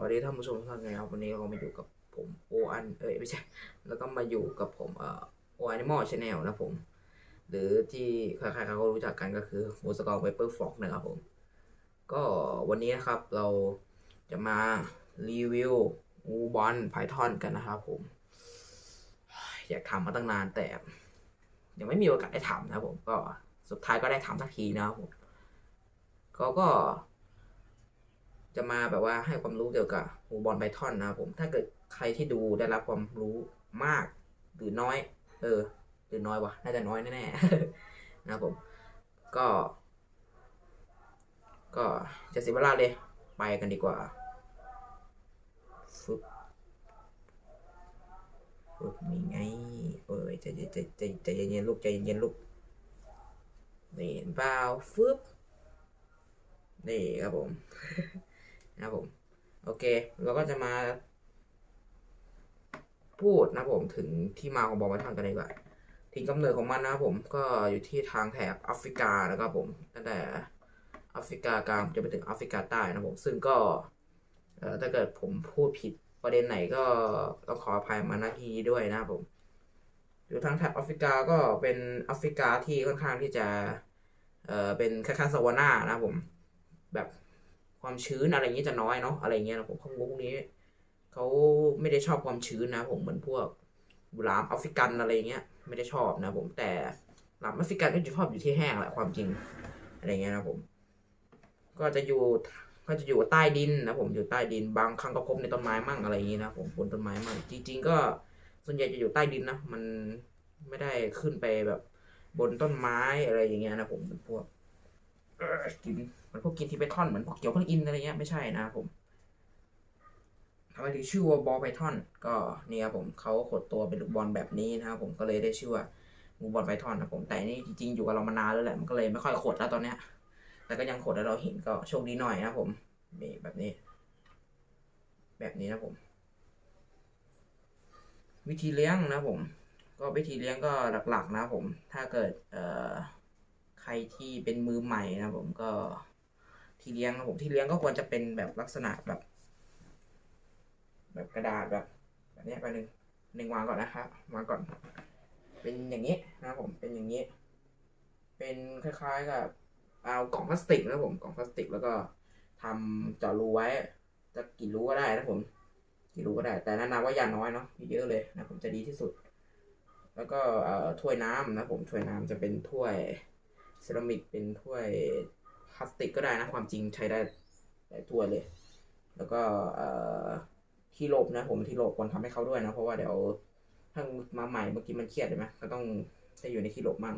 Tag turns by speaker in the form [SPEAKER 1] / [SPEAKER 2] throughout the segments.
[SPEAKER 1] วัสดีท่านผู้ชมทุกท่านนะครับวันนี้เรามาอยู่กับผมโออันเอ้ยไม่ใช่ แล้วก็มาอยู่กับผมเอ่อโอแอนิมอลชาแนลนะผม หรือที่ใครๆเขาก็รู้จักกันก็คือโมสกอร์ไวเปอร์ฟ็อกนะครับผม ก็วันนี้นะครับเราจะมารีวิวงูบอลไพทอนกันนะครับผม อยากทำมาตั้งนานแต่ยังไม่มีโอกาสได้ทำนะผมก็สุดท้ายก็ได้ทำสักทีนะครับผมเขาก็ จะมาแบบว่าให้ความรู้เกี่ยวกับงูบอลไพทอนนะครับผมถ้าเกิดใครที่ดูได้รับความรู้มากหรือน้อย เออ หรือน้อยวะน่าจะน้อยแน่ๆนะครับผม ก็ ก็จะเสียเวลาเลยไปกันดีกว่าฟึบฟึบมีไงเอ้ยใจใจใจใจใจเย็นๆลูกใจเย็นๆลูกนี่เปล่าฟึบนี่ครับผม นะผม โอเค เราก็จะมา พูดนะผมถึงที่มาของบอลไพทอนกันดีกว่าถิ่นกำเนิดของมันนะผมก็อยู่ที่ทางแถบแอฟริกานะครับผมตั้งแต่แอฟริกากลางจนไปถึงแอฟริกาใต้นะผมซึ่งก็ถ้าเกิดผมพูดผิดประเด็นไหนก็ต้องขออภัยมาณที่ด้วยนะครับผมอยู่ทางแถบแอฟริกาก็เป็นแอฟริกาที่ค่อนข้างที่จะเออเป็นคล้ายๆสวานานะผม แบบ ความชื้นอะไรเงี้ยจะน้อยเนาะอะไรเงี้ยนะผมพวกงูพวกนี้เขาไม่ได้ชอบความชื้นนะผมเหมือนพวกหลามแอฟริกันอะไรเงี้ยไม่ได้ชอบนะผมแต่หลามแอฟริกันก็จะชอบอยู่ที่แห้งแหละความจริงอะไรเงี้ยนะผม ก็จะอยู่ก็จะอยู่ใต้ดินนะผมอยู่ใต้ดินบางครั้งก็พบในต้นไม้มั่งอะไรอย่างงี้นะผมบนต้นไม้มั่งจริง ๆ ก็ส่วนใหญ่จะอยู่ใต้ดินนะมันไม่ได้ขึ้นไปแบบบนต้นไม้อะไรอย่างเงี้ยนะผมเป็นพวกอ่อกิน มันพวกกินที่ไปทอนเหมือนพวกเกี่ยวพวกอินอะไรเงี้ยไม่ใช่นะครับผมทำไมถึงชื่อว่าบอลไพทอนก็นี่ครับผมเขาขดตัวเป็นลูกบอลแบบนี้นะครับผมก็เลยได้ชื่อว่างูบอลไพทอนนะผมแต่นี่จริงๆอยู่กับเรามานานแล้วแหละมันก็เลยไม่ค่อยขดแล้วตอนเนี้ยแต่ก็ยังขดแล้วเราเห็นก็โชคดีหน่อยนะครับผมนี่แบบนี้ แบบนี้นะผม วิธีเลี้ยงนะครับผม ก็วิธีเลี้ยงก็หลักๆ นะครับผม ถ้าเกิดเอ่อใครที่เป็นมือใหม่นะครับผมก็ ที่เลี้ยงครับผมที่เลี้ยงก็ควรจะเป็นแบบลักษณะแบบ แบบกระดาษแบบ แบบนี้ไปหนึ่งหนึ่งวางก่อนนะครับวางก่อน เป็นอย่างนี้นะครับผมเป็นอย่างนี้ เป็นคล้ายๆกับเอากล่องพลาสติกนะครับผมกล่องพลาสติกแล้วก็ทำเจาะรูไว้ จะกี่รูก็ได้นะผมกี่รูก็ได้ แต่แนะนำว่าอย่าน้อยเนาะเยอะเลยนะผมจะดีที่สุด แล้วก็ถ้วยน้ำนะผมถ้วยน้ำจะเป็นถ้วยเซรามิกเป็นถ้วย พลาสติกก็ได้นะความจริงใช้ได้หลายถ้วเลย แล้วก็ที่หลบนะ ผมที่หลบควรทำให้เขาด้วยนะ เพราะว่าเดี๋ยวถ้ามาใหม่เมื่อกี้มันเครียดใช่ไหมก็ต้องได้อยู่ในที่หลบมั่ง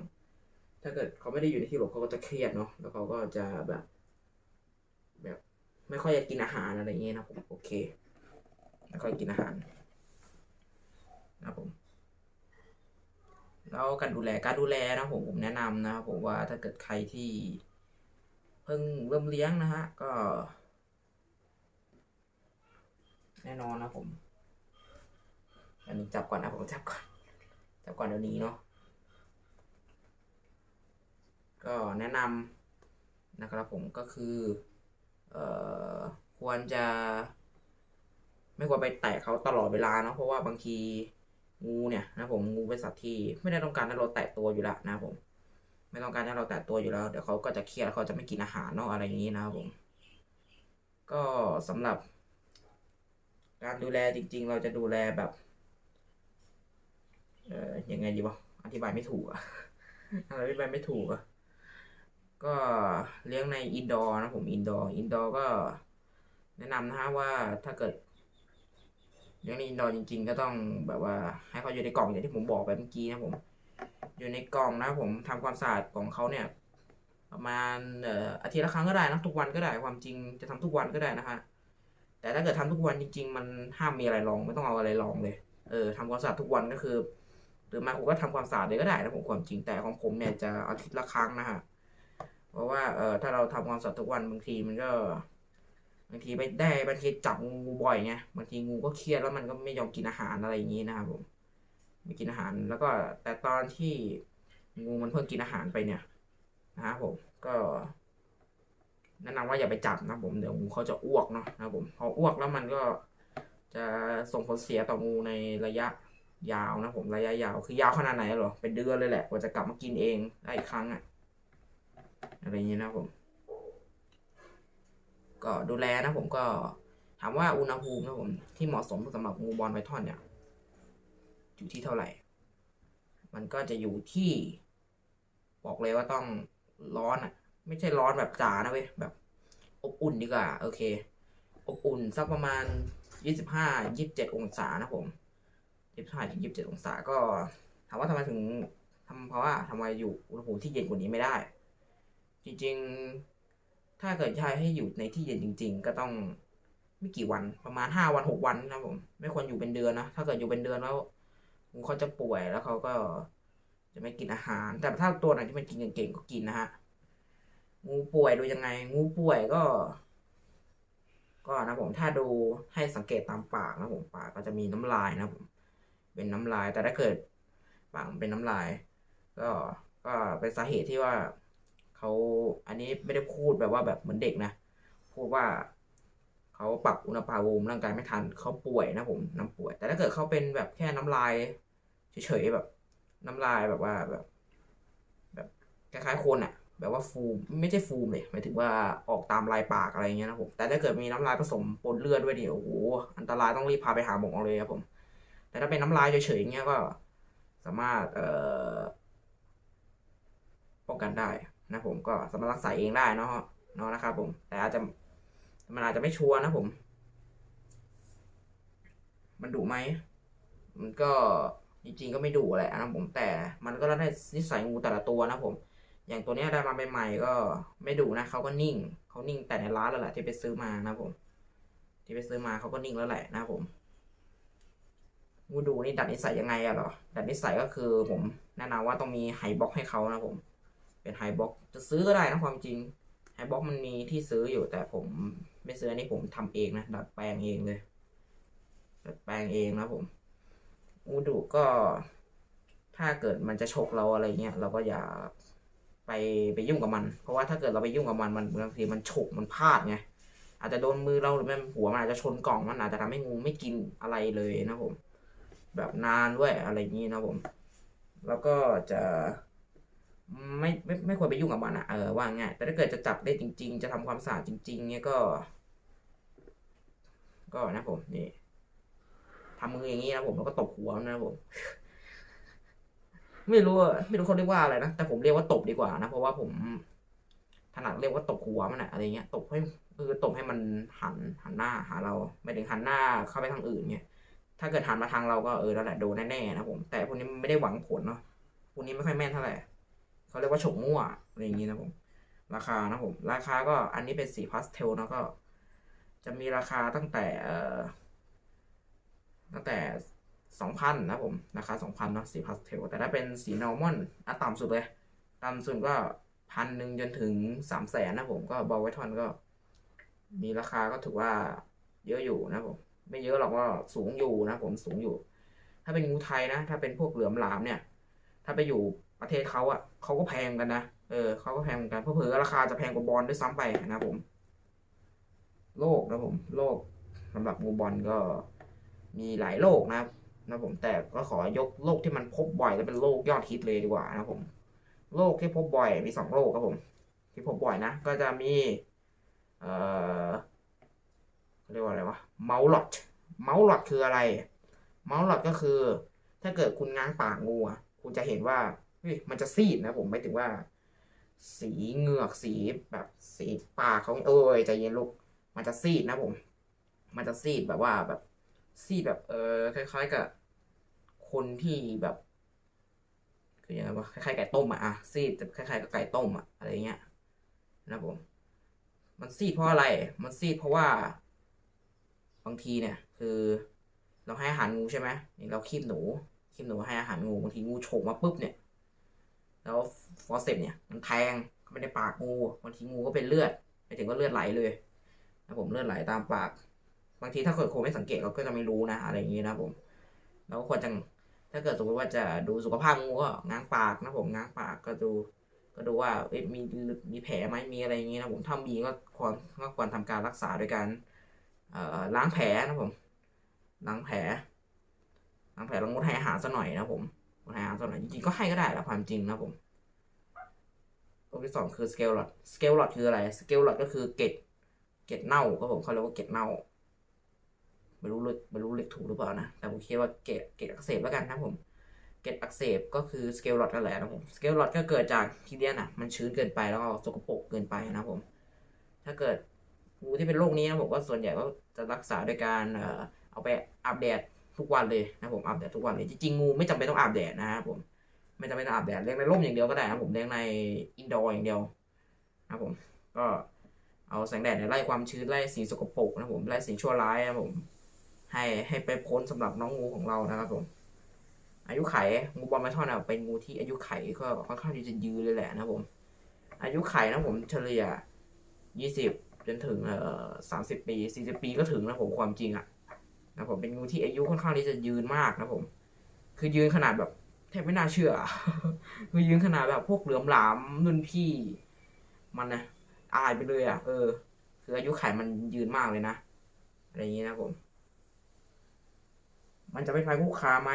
[SPEAKER 1] ถ้าเกิดเขาไม่ได้อยู่ในที่หลบเขาก็จะเครียดเนาะแล้วเขาก็จะแบบ แบบ ไม่ค่อยอยากกินอาหารอะไรเงี้ยนะผมโอเคไม่ค่อยกินอาหารนะผมแล้วการดูแลการดูแลนะผมผมแนะนำนะครับผมว่าถ้าเกิดใครที่ เพิ่งเริ่มเลี้ยงนะฮะ ก็ แน่นอนนะผม อันนี้จับก่อนนะผมจับก่อน จับก่อนเดี๋ยวนี้เนาะ ก็แนะนำนะครับผมก็คือ เอ่อ ควรจะไม่ควรไปแตะเขาตลอดเวลาเนาะเพราะว่าบางทีงูเนี่ยนะผมงูเป็นสัตว์ที่ไม่ได้ต้องการให้เราแตะตัวอยู่แล้วนะผม ไม่ต้องการให้เราแตะตัวอยู่แล้ว เดี๋ยวเขาก็จะเครียดเขาจะไม่กินอาหารเนาะอะไรอย่างนี้นะครับผม ก็สำหรับ การดูแลจริง ๆ เราจะดูแลแบบ เอ่อยังไงดีวะอธิบายไม่ถูกอะอธิบายไม่ถูกอะก็เลี้ยงในอินดอร์นะผมอินดอร์อินดอร์ก็แนะนำนะฮะว่าถ้าเกิดเลี้ยงในอินดอร์จริง ๆ ก็ต้องแบบว่า ให้เขาอยู่ในกล่องอย่างที่ผมบอกไปเมื่อกี้นะผม อยู่ในกล่องนะผมทำความสะอาดกล่องเขาเนี่ย ประมาณเอ่ออาทิตย์ละครั้งก็ได้นะทุกวันก็ได้ความจริงจะทำทุกวันก็ได้นะฮะแต่ถ้าเกิดทำทุกวันจริง ๆ มันห้ามมีอะไรรองไม่ต้องเอาอะไรรองเลยเออทำความสะอาดทุกวันก็คือหรือมาผมก็ทำความสะอาดเลยก็ได้นะผมความจริงแต่ของผมเนี่ยจะอาทิตย์ละครั้งนะฮะเพราะว่าเออถ้าเราทำความสะอาดทุกวันบางทีมันก็บางทีไปได้บางทีจับงูบ่อยไงบางทีงูก็เครียดแล้วมันก็ไม่ยอมกินอาหารอะไรอย่างนี้นะครับผม ไม่กินอาหาร แล้วก็แต่ตอนที่งูมันเพิ่งกินอาหารไปเนี่ยนะครับผมก็แนะนำว่าอย่าไปจับนะผมเดี๋ยวงูเขาจะอ้วกเนาะนะครับผมพออ้วกแล้วมันก็จะส่งผลเสียต่องูในระยะยาวนะผมระยะยาวคือยาวขนาดไหนหรอเป็นเดือนเลยแหละกว่าจะกลับมากินเองได้อีกครั้งอะอะไรอย่างนี้นะผม ก็ดูแลนะผมก็ถามว่าอุณหภูมินะผมที่เหมาะสมสำหรับงูบอลไพทอนเนี่ย อยู่ที่เท่าไหร่ มันก็จะอยู่ที่ บอกเลยว่าต้องร้อนอะ ไม่ใช่ร้อนแบบจ๋านะเว้ย แบบ อบอุ่นดีกว่า โอเค อบอุ่นสักประมาณยี่สิบห้ายี่สิบเจ็ดองศานะผมยี่สิบห้าถึงยี่สิบเจ็ดองศาก็ ถามว่าทำไมถึงทำเพราะว่าทำไมอยู่อุณหภูมิที่เย็นกว่านี้ไม่ได้ จริง ๆ ถ้าเกิดใช้ให้อยู่ในที่เย็นจริง ๆ ก็ต้องไม่กี่วันประมาณห้าวันหกวันนะผม ไม่ควรอยู่เป็นเดือนนะถ้าเกิดอยู่เป็นเดือนแล้ว เขาจะป่วยแล้วเขาก็จะไม่กินอาหาร แต่ถ้าตัวไหนที่มันกินเก่งๆก็กินนะฮะ งูป่วยดูยังไง งูป่วยก็ ก็นะผมถ้าดูให้สังเกตตามปากนะผมปากก็จะมีน้ำลายนะผม เป็นน้ำลาย แต่ถ้าเกิดปากมันเป็นน้ำลาย ก็ก็เป็นสาเหตุที่ว่าเขาอันนี้ไม่ได้พูดแบบว่าแบบเหมือนเด็กนะพูดว่าเขาปรับอุณหภูมิร่างกายไม่ทันเขาป่วยนะผมน้ำป่วย แต่ถ้าเกิดเขาเป็นแบบแค่น้ำลาย เฉยๆแบบ น้ำลายแบบว่าแบบ แบบคล้ายๆคนอะแบบว่าฟูมไม่ใช่ฟูมเลยหมายถึงว่าออกตามลายปากอะไรเงี้ยนะผมแต่ถ้าเกิดมีน้ำลายผสมปนเลือดด้วยเดี๋ยโอ้โหอันตรายต้องรีบพาไปหาหมอเลยครับผม แต่ถ้าเป็นน้ำลายเฉยๆอย่างเงี้ยก็ สามารถเอ่อป้องกันได้นะผมก็สามารถรักษาเองได้เนาะเนาะนะครับผม แต่อาจจะมันอาจจะไม่ชัวร์นะผม มันดุไหม มันก็ จริงๆก็ไม่ดุแหละนะผมแต่มันก็แล้วแต่นิสัยงูแต่ละตัวนะผม อย่างตัวนี้ได้มาใหม่ๆก็ไม่ดุนะเขาก็นิ่งเขานิ่งแต่ในร้านแล้วแหละที่ไปซื้อมานะผม ที่ไปซื้อมาเขาก็นิ่งแล้วแหละนะผมงูดูนี่ดัดนิสัยยังไงอะเหรอ ดัดนิสัยก็คือผมแนะนำว่าต้องมีไฮบ็อกให้เขานะผม เป็นไฮบ็อกจะซื้อก็ได้นะความจริง ไฮบ็อกมันมีที่ซื้ออยู่แต่ผมไม่ซื้อนนี้ผมทำเองนะ ดัดแปลงเองเลย ดัดแปลงเองนะผม งูดุก็ ถ้าเกิดมันจะฉกเราอะไรเงี้ยเราก็อย่าไปไปยุ่งกับมัน เพราะว่าถ้าเกิดเราไปยุ่งกับมันมันบางทีมันฉกมันพลาดไงอาจจะโดนมือเราหรือแมันหัวมันอาจจะชนกล่องมันอาจจะทำให้งูไม่กินอะไรเลยนะผม แบบนานด้วยอะไรอย่างนี้นะผม แล้วก็จะไม่ไม่ไม่ควรไปยุ่งกับมันอะเออว่าง่ายแต่ถ้าเกิดจะจับได้จริง ๆ จะทำความสะอาดจริง ๆ เนี่ยก็ ก็นะผมนี่ ทำมืออย่างนี้นะผมแล้วก็ตบหัวนนะผม ไม่รู้ไม่รู้เขาเรียกว่าอะไรนะแต่ผมเรียกว่าตบดีกว่านะเพราะว่าผมถนัดเรียกว่าตบหัวมันอะอะไรเงี้ยตบให้คือตบให้มันหันหันหน้าหาเราไม่ถึงหันหน้าเข้าไปทางอื่นเนี่ยถ้าเกิดหันมาทางเราก็เออแล้วแหละโดนแน่ๆนะผม แต่พวกนี้ไม่ได้หวังผลเนาะพวกนี้ไม่ค่อยแม่นเท่าไหร่เขาเรียกว่าฉกมั่วอะไรอย่างนี้นะผม ราคานะผม ราคาก็อันนี้เป็นสีพาสเทลนะก็ จะมีราคาตั้งแต่เอ่อ ตั้งแต่สองพันนะผม ราคาสองพันเนาะสีพาสเทล แต่ถ้าเป็นสีนอร์มอนอะต่ำสุดเลย ต่ำสุดก็พันหนึ่งจนถึงสามแสนนะผมก็บอลไวทอนก็ มีราคาก็ถือว่าเยอะอยู่นะผม ไม่เยอะหรอกว่าสูงอยู่นะผมสูงอยู่ ถ้าเป็นงูไทยนะ ถ้าเป็นพวกเหลือมหลามเนี่ย ถ้าไปอยู่ประเทศเขาอะเขาก็แพงกันนะเออเขาก็แพงเหมือนกันเพราะเผื่อราคาจะแพงกว่าบอลด้วยซ้ำไปนะผม โลกนะผม โลกสำหรับงูบอลก็ มีหลายโลกนะครับนะผมแต่ก็ขอยกโลกที่มันพบบ่อยและเป็นโลกยอดฮิตเลยดีกว่านะผมโลกที่พบบ่อยมีสองโลกครับผม ที่พบบ่อยนะ ก็จะมี เอ่อเรียกว่าอะไรวะเมาส์ลอดเมาส์ลอดคืออะไร เมาส์ลอดก็คือ ถ้าเกิดคุณง้างปากงูอะคุณจะเห็นว่ามันจะซีดนะผมไม่ถึงว่า สีเหงือกสีแบบสีปากของเอ้ยใจเย็นลูกมันจะซีดนะผม มันจะซีดแบบว่าแบบ ซีดแบบเออคล้าย ๆ กับ คนที่แบบคือยังไงวะคล้ายๆไก่ต้มอะอะซีดคล้ายๆกับไก่ต้มอะอะไรเงี้ยนะผม มันซีดเพราะอะไร มันซีดเพราะว่า บางทีเนี่ย คือ เราให้อาหารงูใช่ไหมนี่เราคีบหนูคีบหนูให้อาหารงูบางทีงูโฉกมาปุ๊บเนี่ย แล้วฟอสเซปเนี่ย มันแทงเข้าไปในปากงูบางทีงูก็เป็นเลือดไปถึงก็เลือดไหลเลยนะผมเลือดไหลตามปาก บางทีถ้าเกิดคนไม่สังเกตเราก็จะไม่รู้นะอะไรอย่างนี้นะผมเราก็ควรจะถ้าเกิดสมมติว่าจะดูสุขภาพงูก็ง้างปากนะผมง้างปากก็ดูก็ดูว่ามีมีแผลไหมมีอะไรอย่างงี้นะผมถ้ามีก็ควรก็ควรทำการรักษาโดยการเอ่อล้างแผลนะผมล้างแผลล้างแผลล้วงดให้อาหารสักหน่อยนะผมงดให้อาหารสักหน่อยจริงๆก็ให้ก็ได้ละความจริงนะผมโรคที่สองคือสเกลลอดสเกลลอดคืออะไรสเกลลอดก็คือเกล็ดเกล็ดเน่าก็ผมเขาเรียกว่าเกล็ดเน่า ไม่รู้เลยไม่รู้เรียกถูกหรือเปล่านะ แต่ผมคิดว่าเกล็ดเกล็ดอักเสบแล้วกันนะผม เกล็ดอักเสบก็คือสเกลลอดนั่นแหละนะผม สเกลลอดก็เกิดจากทีเดียนอะมันชื้นเกินไปแล้วก็สกปรกเกินไปนะผม ถ้าเกิดงูที่เป็นโรคนี้นะผมก็ส่วนใหญ่ก็จะรักษาโดยการเออเอาไปอาบแดดทุกวันเลยนะผมอาบแดดทุกวันเลย จริงๆงูไม่จำเป็นต้องอาบแดดนะครับผม ไม่จำเป็นต้องอาบแดดเลี้ยงในร่มอย่างเดียวก็ได้นะผมเลี้ยงในอินดอร์อย่างเดียวนะผมก็เอาแสงแดดไล่ความชื้นไล่สิ่งสกปรกนะผมไล่สิ่งชั่วร้ายนะผม ให้ให้ไปพ้นสำหรับน้องงูของเรานะครับผมอายุไขงูบอลไมทอนเป็นงูที่อายุไขก็ค่อนข้างที่จะยืนเลยแหละนะครับผม อายุไขนะผมเฉลี่ยยี่สิบจนถึงเอ่อสามสิบปีสี่สิบปีก็ถึงนะผมความจริงอะนะผมเป็นงูที่อายุค่อนข้างที่จะยืนมากนะผม คือยืนขนาดแบบแทบไม่น่าเชื่อ คือยืนขนาดแบบพวกเหลือมหลามรุ่นพี่ มันนะอายไปเลยอะเออ คืออายุไขมันยืนมากเลยนะอะไรอย่างนี้นะผม มันจะเป็นภัยคุกคาไหม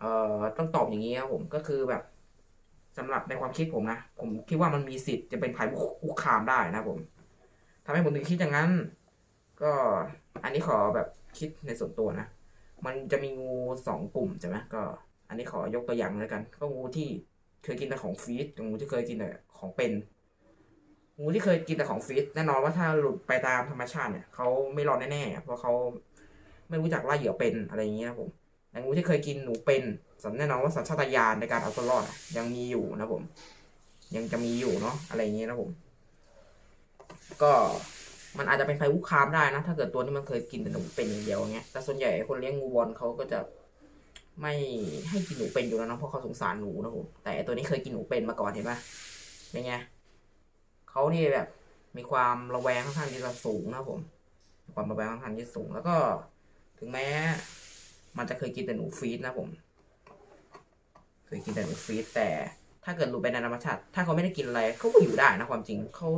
[SPEAKER 1] เอ่อต้องตอบอย่างนี้ครับผมก็คือแบบสำหรับในความคิดผมนะผมคิดว่ามันมีสิทธิ์จะเป็นภัยคุกคามได้นะผมทำให้ผมถึงคิดอย่างนั้น ก็อันนี้ขอแบบคิดในส่วนตัวนะมันจะมีงูสองกลุ่มใช่ไหมก็ อันนี้ขอยกตัวอย่างแล้วกัน ก็งูที่เคยกินแต่ของฟีดกับงูที่เคยกินแต่ของเป็น งูที่เคยกินแต่ของฟีดแน่นอนว่าถ้าหลุดไปตามธรรมชาติเนี่ยเขาไม่รอดแน่ๆเพราะเขา ไม่รู้จักล่าเหยื่อเป็นอะไรอย่างเงี้ยนะผมแต่งูที่เคยกินหนูเป็นสัญแน่นอนว่าสัญชาตญาณในการเอาตัวรอดยังมีอยู่นะผม ยังจะมีอยู่เนาะอะไรอย่างเงี้ยนะผม ก็มันอาจจะเป็นภัยคุกคามได้นะ ถ้าเกิดตัวนี้มันเคยกินแต่หนูเป็นอย่างเดียวเงี้ยแต่ส่วนใหญ่คนเลี้ยงงูบอลเขาก็จะไม่ให้กินหนูเป็นอยู่แล้วนะเพราะเขาสงสารหนูนะผมแต่ตัวนี้เคยกินหนูเป็นมาก่อนเห็นปะเป็นไงเขานี่แบบ มีความระแวงค่อนข้างที่จะสูงนะผม ความระแวงค่อนข้างที่สูงแล้วก็ ถึงแม้ มันจะเคยกินแต่หนูฟีดนะผม เคยกินแต่หนูฟีดแต่ถ้าเกิดหลุดไปในธรรมชาติ ถ้าเขาไม่ได้กินอะไรเขาก็อยู่ได้นะความจริงเขา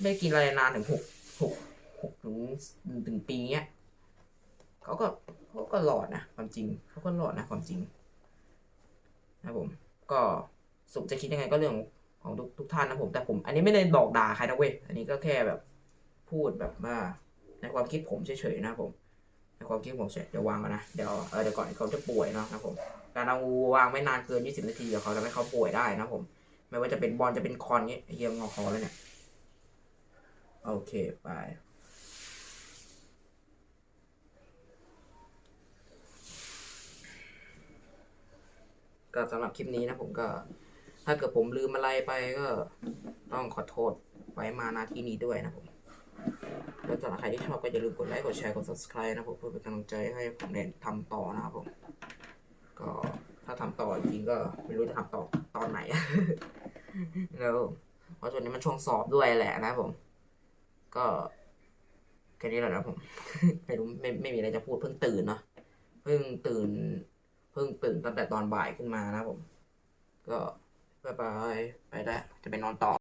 [SPEAKER 1] ไม่ได้กินอะไรนานถึงหกหกหกถึงถึงปีเงี้ยเขาก็เขาก็หลอดนะความจริงเขาก็หลอดนะความจริงนะผม ก็สุขจะคิดยังไงก็เรื่องของทุกทุกท่านนะผมแต่ผม อันนี้ไม่ได้บอกด่าใครนะเว้ยอันนี้ก็แค่แบบพูดแบบว่าในความคิดผมเฉยๆนะผม ความคิดผมเฉยเดี๋ยววางก่อนนะเดี๋ยวเออเดี๋ยวก่อนเขาจะป่วยเนาะนะผมการเอาวางไม่นานเกิน 20 นาทีเดี๋ยวเขาจะให้เขาป่วยได้นะผม ไม่ว่าจะเป็นบอลจะเป็นคอนเงี้ยเฮียงอคอแล้วเนี่ย โอเคไปก็สำหรับคลิปนี้นะผมก็ ถ้าเกิดผมลืมอะไรไปก็ต้องขอโทษไว้มานาที่นี้ด้วยนะผม แล้วสำหรับใครที่ชอบก็อย่าลืมกดไลค์กดแชร์กด subscribe นะผมเพื่อเป็นกำลังใจให้ผมเนี่ยทำต่อนะครับผมก็ถ้าทำต่อจริงก็ไม่รู้จะทำต่อตอนไหนแล้วเพราะช่วงนี้มันช่วงสอบด้วยแหละนะผม ก็แค่นี้แหละนะผมไม่รู้ไม่ไม่มีอะไรจะพูดเพิ่งตื่นเนาะเพิ่งตื่น เพิ่งตื่นตั้งแต่ตอนบ่ายขึ้นมานะผม ก็บายบายไปได้จะไปนอนต่อ